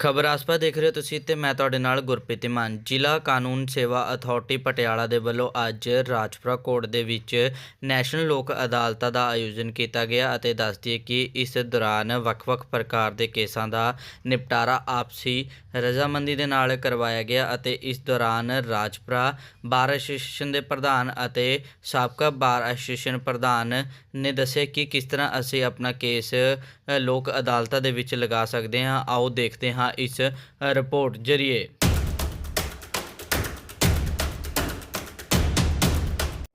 ਖਬਰ ਆਸਪਾ ਦੇਖ ਰਹੇ ਹੋ ਤੁਸੀਂ ਤੇ ਮੈਂ ਤੁਹਾਡੇ ਨਾਲ ਗੁਰਪ੍ਰੀਤ ਮਾਨ। ਜ਼ਿਲ੍ਹਾ ਕਾਨੂੰਨ ਸੇਵਾ ਅਥਾਰਟੀ ਪਟਿਆਲਾ ਦੇ ਵੱਲੋਂ ਅੱਜ ਰਾਜਪੁਰਾ ਕੋਰਟ ਦੇ ਵਿੱਚ ਨੈਸ਼ਨਲ ਲੋਕ ਅਦਾਲਤਾਂ ਦਾ ਆਯੋਜਨ ਕੀਤਾ ਗਿਆ ਅਤੇ ਦੱਸ ਦਈਏ ਕਿ ਇਸ ਦੌਰਾਨ ਵੱਖ-ਵੱਖ ਪ੍ਰਕਾਰ ਦੇ ਕੇਸਾਂ ਦਾ ਨਿਪਟਾਰਾ ਆਪਸੀ ਰਜ਼ਾਮੰਦੀ ਦੇ ਨਾਲ ਕਰਵਾਇਆ ਗਿਆ ਅਤੇ ਇਸ ਦੌਰਾਨ ਰਾਜਪੁਰਾ ਬਾਰ ਐਸੋਸੀਏਸ਼ਨ ਦੇ ਪ੍ਰਧਾਨ ਅਤੇ ਸਾਬਕਾ ਬਾਰ ਐਸੋਸੀਏਸ਼ਨ ਪ੍ਰਧਾਨ ਨੇ ਦੱਸਿਆ ਕਿ ਕਿਸ ਤਰ੍ਹਾਂ ਅਸੀਂ ਆਪਣਾ ਕੇਸ ਲੋਕ ਅਦਾਲਤਾਂ ਦੇ ਵਿੱਚ ਲਗਾ ਸਕਦੇ ਹਾਂ। ਆਓ ਦੇਖਦੇ ਹਾਂ ਇਸ ਰਿਪੋਰਟ ਜਰੀਏ।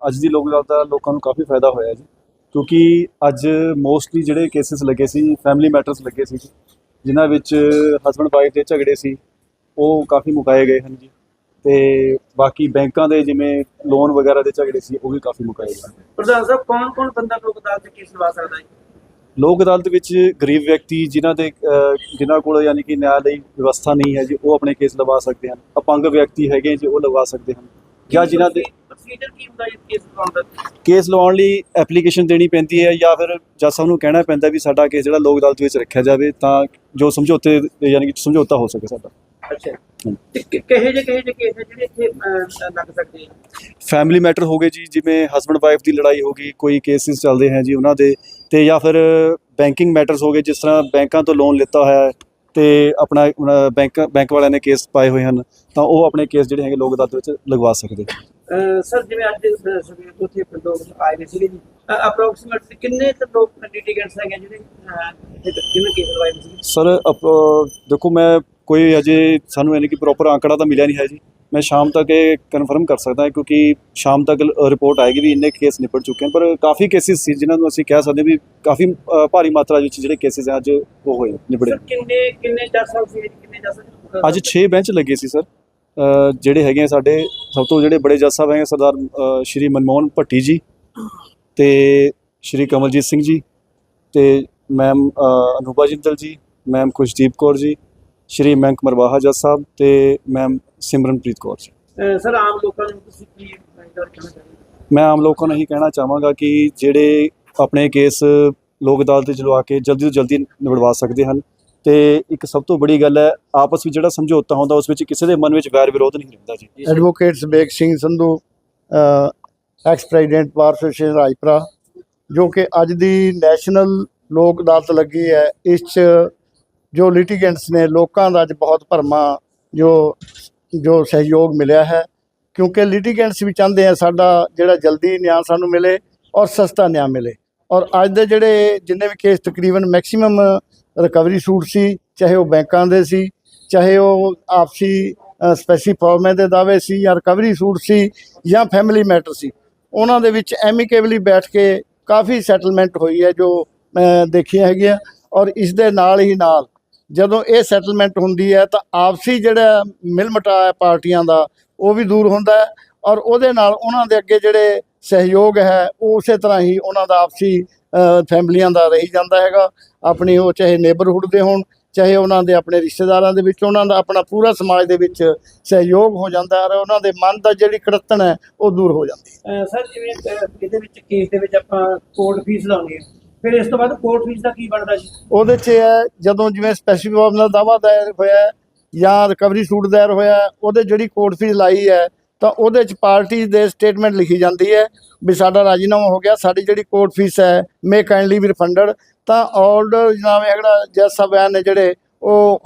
ਅੱਜ ਦੀ ਲੋਕ ਅਦਾਲਤ ਦਾ ਲੋਕਾਂ ਨੂੰ ਕਾਫੀ ਫਾਇਦਾ ਹੋਇਆ ਜੀ ਕਿਉਂਕਿ ਅੱਜ ਮੋਸਟਲੀ ਜਿਹੜੇ ਕੇਸਿਸ ਲੱਗੇ ਸੀ ਫੈਮਿਲੀ ਮੈਟਰਸ ਲੱਗੇ ਸੀ ਜੀ, ਜਿਨ੍ਹਾਂ ਵਿੱਚ ਹਸਬੰਡ ਵਾਈਫ ਦੇ ਝਗੜੇ ਸੀ ਉਹ ਕਾਫੀ ਮੁਕਾਏ ਗਏ ਹਨ ਜੀ। ਤੇ ਬਾਕੀ ਬੈਂਕਾਂ ਦੇ ਜਿਵੇਂ ਲੋਨ ਵਗੈਰਾ ਦੇ ਝਗੜੇ ਸੀ ਉਹ ਵੀ ਕਾਫੀ ਮੁਕਾਏ ਗਏ। ਪ੍ਰਧਾਨ ਸਾਹਿਬ ਕੌਣ ਕੌਣ ਬੰਦਾ ਲੋਕ ਅਦਾਲਤ 'ਚ ਕੇਸ ਲਵਾ ਸਕਦਾ ਹੈ ਲੋਕ ਅਦਾਲਤ ਵਿੱਚ ਗਰੀਬ ਵਿਅਕਤੀ ਜਿਨ੍ਹਾਂ ਦੇ ਜਿਨ੍ਹਾਂ ਕੋਲ ਯਾਨੀ ਕਿ ਨਿਆਂ ਲਈ ਵਿਵਸਥਾ ਨਹੀਂ ਹੈ ਜੀ ਉਹ ਆਪਣੇ ਕੇਸ ਲਵਾ ਸਕਦੇ ਹਨ। ਅਪੰਗ ਵਿਅਕਤੀ ਹੈਗੇ ਜੀ ਉਹ ਲਗਵਾ ਸਕਦੇ ਹਨ। ਜਾਂ ਜਿਨ੍ਹਾਂ ਦੇ ਪ੍ਰੋਸੀਜਰ ਕੀ ਹੁੰਦਾ ਹੈ ਕੇਸ ਲਵਾਉਣ ਦਾ? ਕੇਸ ਲਵਾਉਣ ਲਈ ਐਪਲੀਕੇਸ਼ਨ ਦੇਣੀ ਪੈਂਦੀ ਹੈ ਜਾਂ ਫਿਰ ਜੱਜ ਸਾਹਿਬ ਨੂੰ ਕਹਿਣਾ ਪੈਂਦਾ ਵੀ ਸਾਡਾ ਕੇਸ ਜਿਹੜਾ ਲੋਕ ਅਦਾਲਤ ਵਿੱਚ ਰੱਖਿਆ ਜਾਵੇ ਤਾਂ ਜੋ ਸਮਝੌਤੇ ਯਾਨੀ ਕਿ ਸਮਝੌਤਾ ਹੋ ਸਕੇ ਸਾਡਾ। ਅੱਛਾ। ਤੇ ਕਿ- ਕਿਹੇ ਜਿਹੇ ਕਿਹੇ ਜਿਹੇ ਕੇਸ ਜਿਹੜੇ ਇੱਥੇ ਅਹ, ਲੱਗ ਸਕਦੇ ਆ? ਫੈਮਿਲੀ ਮੈਟਰ ਹੋ ਗਏ ਜੀ ਜਿਵੇਂ ਹਸਬੰਡ ਵਾਈਫ ਦੀ ਲੜਾਈ ਹੋ ਗਈ ਕੋਈ ਕੇਸਿਸ ਚੱਲਦੇ ਹੈ ਜੀ ਉਹਨਾਂ ਦੇ ਤੇ ਜਾਂ ਫਿਰ ਬੈਂਕਿੰਗ ਮੈਟਰਸ ਹੋ ਗਏ ਜਿਸ ਤਰ੍ਹਾਂ ਬੈਂਕਾਂ ਤੋਂ ਲੋਨ ਲਿੱਤਾ ਹੋਇਆ ਹੈ ਤੇ ਆਪਣਾ ਬੈਂਕ ਬੈਂਕ ਵਾਲਿਆਂ ਨੇ ਕੇਸ ਪਾਏ ਹੋਏ ਹਨ ਤਾਂ ਉਹ ਆਪਣੇ ਕੇਸ ਜਿਹੜੇ ਹੈਗੇ ਲੋਕ ਅਦਾਲਤ ਵਿੱਚ ਲਗਵਾ ਸਕਦੇ। ਅਹ, ਸਰ ਜਿਵੇਂ ਅੱਜ ਅਹ, ਸਵੇਰ ਤੋਂ ਇੱਥੇ ਲੋਕ ਆਏ ਨੇ ਸੀਗੇ ਜੀ ਅਪਰੋਕਸੀਮੇਟਲੀ ਕਿੰਨੇ ਕੁ ਲੋਕ ਲਿਟੀਗੈਂਟਸ ਹੈਗੇ ਜਿਹੜੇ ਅਹ, ਇੱਥੇ ਜਿਵੇਂ ਕੇਸ ਲਵਾਏ ਨੇ ਸੀ ਸਰ ਅਪ- ਦੇਖੋ ਮੈਂ ਕੋਈ ਅਜੇ ਸਾਨੂੰ ਯਾਨੀ ਕਿ ਪ੍ਰੋਪਰ ਆંકੜਾ ਤਾਂ ਮਿਲਿਆ ਨਹੀਂ ਹੈ ਜੀ। ਮੈਂ ਸ਼ਾਮ ਤੱਕ ਇਹ ਕਨਫਰਮ ਕਰ ਸਕਦਾ ਕਿਉਂਕਿ ਸ਼ਾਮ ਤੱਕ ਰਿਪੋਰਟ ਆਏਗੀ ਵੀ ਇੰਨੇ ਕੇਸ ਨਿਪਟ ਚੁੱਕੇ ਹਨ। ਪਰ ਕਾਫੀ ਕੇਸਿਸ ਸੀ ਜਿਨ੍ਹਾਂ ਨੂੰ ਅਸੀਂ ਕਹਿ ਸਕਦੇ ਵੀ ਕਾਫੀ ਭਾਰੀ ਮਾਤਰਾ ਵਿੱਚ ਜਿਹੜੇ ਕੇਸਿਸ ਅੱਜ ਉਹ ਹੋਏ ਨਿਬੜੇ ਸਰ ਕਿੰਨੇ ਕਿੰਨੇ ਜੱਜ ਸਾਹਿਬ ਸੀ ਕਿੰਨੇ ਜੱਜ ਸਾਹਿਬ ਅੱਜ 6 ਬੈਂਚ ਲੱਗੇ ਸੀ ਸਰ ਜਿਹੜੇ ਹੈਗੇ ਸਾਡੇ ਸਭ ਤੋਂ ਜਿਹੜੇ ਬੜੇ ਜੱਜ ਸਾਹਿਬ ਹੈਗੇ ਸਰਦਾਰ ਸ਼੍ਰੀ ਮਨਮੋਹਨ ਭੱਟੀ ਜੀ ਤੇ ਸ਼੍ਰੀ ਕਮਲਜੀਤ ਸਿੰਘ ਜੀ ਤੇ ਮੈਮ ਅਨੂਪਾ ਜਿੰਦਲ ਜੀ ਮੈਮ ਖੁਸ਼ਦੀਪ ਕੌਰ ਜੀ ਸ਼੍ਰੀ ਮੈਂਕ ਮਰਵਾਹਾ ਜੱਜ ਸਾਹਿਬ ਤੇ ਮੈਮ ਸਿਮਰਨਪ੍ਰੀਤ ਕੌਰ ਜੀ। ਸਰ ਆਮ ਲੋਕਾਂ ਨੂੰ ਤੁਸੀਂ ਕੀ ਕਹਿਣਾ ਚਾਹੁੰਦੇ ਮੈਂ ਆਮ ਲੋਕਾਂ ਨੂੰ ਇਹੀ ਕਹਿਣਾ ਚਾਹਾਂਗਾ ਕਿ ਜਿਹੜੇ ਆਪਣੇ ਕੇਸ ਲੋਕ ਅਦਾਲਤ ਵਿੱਚ ਲਵਾ ਕੇ ਜਲਦੀ ਤੋਂ ਜਲਦੀ ਨਿਬੜਵਾ ਸਕਦੇ ਹਨ ਤੇ ਇੱਕ ਸਭ ਤੋਂ ਬੜੀ ਗੱਲ ਹੈ ਆਪਸ ਵਿੱਚ ਜਿਹੜਾ ਸਮਝੌਤਾ ਹੁੰਦਾ ਉਸ ਵਿੱਚ ਕਿਸੇ ਦੇ ਮਨ ਵਿੱਚ ਵੈਰ ਵਿਰੋਧ ਨਹੀਂ ਰਹਿੰਦਾ ਜੀ। Advocate Sabek Singh Sandhu ex president bar association Rajpura ਜੋ ਕਿ ਅੱਜ ਦੀ ਨੈਸ਼ਨਲ ਲੋਕ ਅਦਾਲਤ ਲੱਗੀ ਹੈ ਇਸ 'ਚ ਜੋ ਲਿਟੀਗੈਂਟਸ ਨੇ, ਲੋਕਾਂ ਦਾ ਅੱਜ ਬਹੁਤ ਭਰਮਾ ਜੋ ਜੋ ਸਹਿਯੋਗ ਮਿਲਿਆ ਹੈ। ਕਿਉਂਕਿ ਲਿਟੀਗੈਂਟਸ ਵੀ ਚਾਹੁੰਦੇ ਆ ਸਾਡਾ ਜਿਹੜਾ ਜਲਦੀ ਨਿਆਂ ਸਾਨੂੰ ਮਿਲੇ ਔਰ ਸਸਤਾ ਨਿਆਂ ਮਿਲੇ। ਔਰ ਅੱਜ ਦੇ ਜਿਹੜੇ ਜਿੰਨੇ ਵੀ ਕੇਸ ਤਕਰੀਬਨ ਮੈਕਸਿਮਮ ਰਿਕਵਰੀ ਸੂਟ ਸੀ, ਚਾਹੇ ਉਹ ਬੈਂਕਾਂ ਦੇ ਸੀ, ਚਾਹੇ ਉਹ ਆਪਸੀ ਸਪੈਸੀ ਫਾਰਮੇ ਦੇ ਦਾਅਵੇ ਸੀ ਜਾਂ ਰਿਕਵਰੀ ਸੂਟ ਸੀ ਜਾਂ ਫੈਮਿਲੀ ਮੈਟਰ ਸੀ, ਉਹਨਾਂ ਦੇ ਵਿੱਚ ਐਮਿਕੇਬਲੀ ਬੈਠ ਕੇ ਕਾਫੀ ਸੈਟਲਮੈਂਟ ਹੋਈ ਹੈ ਜੋ ਮੈਂ ਦੇਖੀਆਂ ਹੈਗੀਆਂ। ਔਰ ਇਸ ਦੇ ਨਾਲ ਹੀ ਨਾਲ ਜਦੋਂ ਇਹ ਸੈਟਲਮੈਂਟ ਹੁੰਦੀ ਹੈ ਤਾਂ ਆਪਸੀ ਜਿਹੜਾ ਮਿਲ ਮਿਟਾ ਹੈ ਪਾਰਟੀਆਂ ਦਾ, ਉਹ ਵੀ ਦੂਰ ਹੁੰਦਾ ਹੈ ਔਰ ਉਹਦੇ ਨਾਲ ਉਹਨਾਂ ਦੇ ਅੱਗੇ ਜਿਹੜੇ ਸਹਿਯੋਗ ਹੈ, ਉਹ ਉਸੇ ਤਰ੍ਹਾਂ ਹੀ ਉਹਨਾਂ ਦਾ ਆਪਸੀ ਫੈਮਲੀਆਂ ਦਾ ਰਹੀ ਜਾਂਦਾ ਹੈਗਾ। ਆਪਣੀ ਉਹ ਚਾਹੇ ਨੇਬਰਹੁੱਡ ਦੇ ਹੋਣ, ਚਾਹੇ ਉਹਨਾਂ ਦੇ ਆਪਣੇ ਰਿਸ਼ਤੇਦਾਰਾਂ ਦੇ ਵਿੱਚ, ਉਹਨਾਂ ਦਾ ਆਪਣਾ ਪੂਰਾ ਸਮਾਜ ਦੇ ਵਿੱਚ ਸਹਿਯੋਗ ਹੋ ਜਾਂਦਾ ਹੈ ਔਰ ਉਹਨਾਂ ਦੇ ਮਨ ਦਾ ਜਿਹੜੀ ਕੜਤਣ ਹੈ, ਉਹ ਦੂਰ ਹੋ ਜਾਂਦੀ ਹੈ। ਸਰ, ਜਿਵੇਂ ਇਹਦੇ ਵਿੱਚ ਕੇਸ ਦੇ ਵਿੱਚ ਆਪਾਂ ਕੋਰਟ ਫੀਸ ਲਾਉਂਦੇ ਹਾਂ। ਫਿਰ ਇਸ ਤੋਂ ਬਾਅਦ ਕੋਰਟ ਫੀਸ ਦਾ ਕੀ ਬਣਦਾ ਜੀ? ਉਹਦੇ 'ਚ ਇਹ ਹੈ, ਜਦੋਂ ਜਿਵੇਂ ਸਪੈਸੀਫਿਕ ਫਾਰਮ ਦਾ ਦਾਵਾ ਦਾਇਰ ਹੋਇਆ ਜਾਂ ਰਿਕਵਰੀ ਸੂਟ ਦਾਇਰ ਹੋਇਆ ਉਹਦੇ ਜਿਹੜੀ ਕੋਰਟ ਫੀਸ ਲਾਈ ਹੈ, ਤਾਂ ਉਹਦੇ 'ਚ ਪਾਰਟੀ ਦੇ ਸਟੇਟਮੈਂਟ ਲਿਖੀ ਜਾਂਦੀ ਹੈ ਵੀ ਸਾਡਾ ਰਾਜੀਨਾਮਾ ਹੋ ਗਿਆ, ਸਾਡੀ ਜਿਹੜੀ ਕੋਰਟ ਫੀਸ ਹੈ ਮੇ ਕਾਈਂਡਲੀ ਵੀ ਰਿਫੰਡਡ ਤਾਂ ਆਰਡਰ ਜਨਾਬ ਇਹ ਜਿਹੜਾ ਜੱਜ ਸਾਹਿਬਾਨ ਨੇ ਜਿਹੜੇ ਉਹ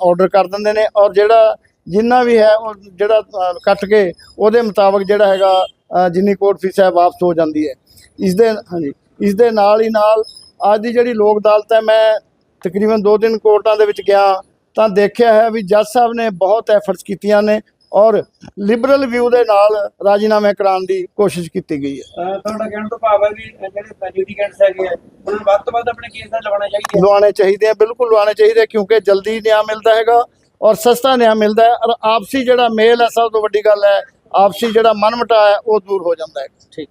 ਆਰਡਰ ਕਰ ਦਿੰਦੇ ਨੇ ਔਰ ਜਿਹੜਾ ਜਿੰਨਾ ਵੀ ਹੈ, ਉਹ ਜਿਹੜਾ ਕੱਟ ਕੇ ਉਹਦੇ ਮੁਤਾਬਕ ਜਿਹੜਾ ਹੈਗਾ ਜਿੰਨੀ ਕੋਰਟ ਫੀਸ ਹੈ, ਵਾਪਸ ਹੋ ਜਾਂਦੀ ਹੈ। ਇਸ ਦੇ, ਹਾਂਜੀ। ਇਸ ਦੇ ਨਾਲ ਹੀ ਨਾਲ ਅੱਜ ਦੀ ਜਿਹੜੀ ਲੋਕ ਅਦਾਲਤ ਹੈ ਮੈਂ ਤਕਰੀਬਨ ਦੋ ਦਿਨ ਕੋਰਟਾਂ ਦੇ ਵਿੱਚ ਗਿਆ ਤਾਂ ਦੇਖਿਆ ਹੈ ਵੀ ਜੱਜ ਸਾਹਿਬ ਨੇ ਬਹੁਤ ਐਫਰਟਸ ਕੀਤੀਆਂ ਨੇ ਔਰ ਲਿਬਰਲ ਵਿਊ ਦੇ ਨਾਲ ਰਾਜੀਨਾਮੇ ਕਰਾਉਣ ਦੀ ਕੋਸ਼ਿਸ਼ ਕੀਤੀ ਗਈ ਹੈ। ਤੁਹਾਡਾ ਕਹਿਣ ਤੋਂ ਭਾਵ ਹੈ ਵੀ ਜਿਹੜੇ ਲਿਟੀਗੈਂਟਸ ਹੈਗੇ ਆ ਉਹਨਾਂ ਨੂੰ ਵੱਧ ਤੋਂ ਵੱਧ ਆਪਣੇ ਕੇਸ ਦਾ ਲਵਾਉਣਾ ਚਾਹੀਦਾ ਲਵਾਉਣੇ ਚਾਹੀਦੇ ਆ ਬਿਲਕੁਲ ਲਵਾਉਣੇ ਚਾਹੀਦੇ ਕਿਉਂਕਿ ਜਲਦੀ ਨਿਆਂ ਮਿਲਦਾ ਹੈਗਾ ਔਰ ਸਸਤਾ ਨਿਆਂ ਮਿਲਦਾ ਹੈ ਔਰ ਆਪਸੀ ਜਿਹੜਾ ਮੇਲ ਹੈ ਸਭ ਤੋਂ ਵੱਡੀ ਗੱਲ ਹੈ ਆਪਸੀ ਜਿਹੜਾ ਮਨਮਟਾ ਹੈ ਉਹ ਦੂਰ ਹੋ ਜਾਂਦਾ ਹੈ। ਠੀਕ।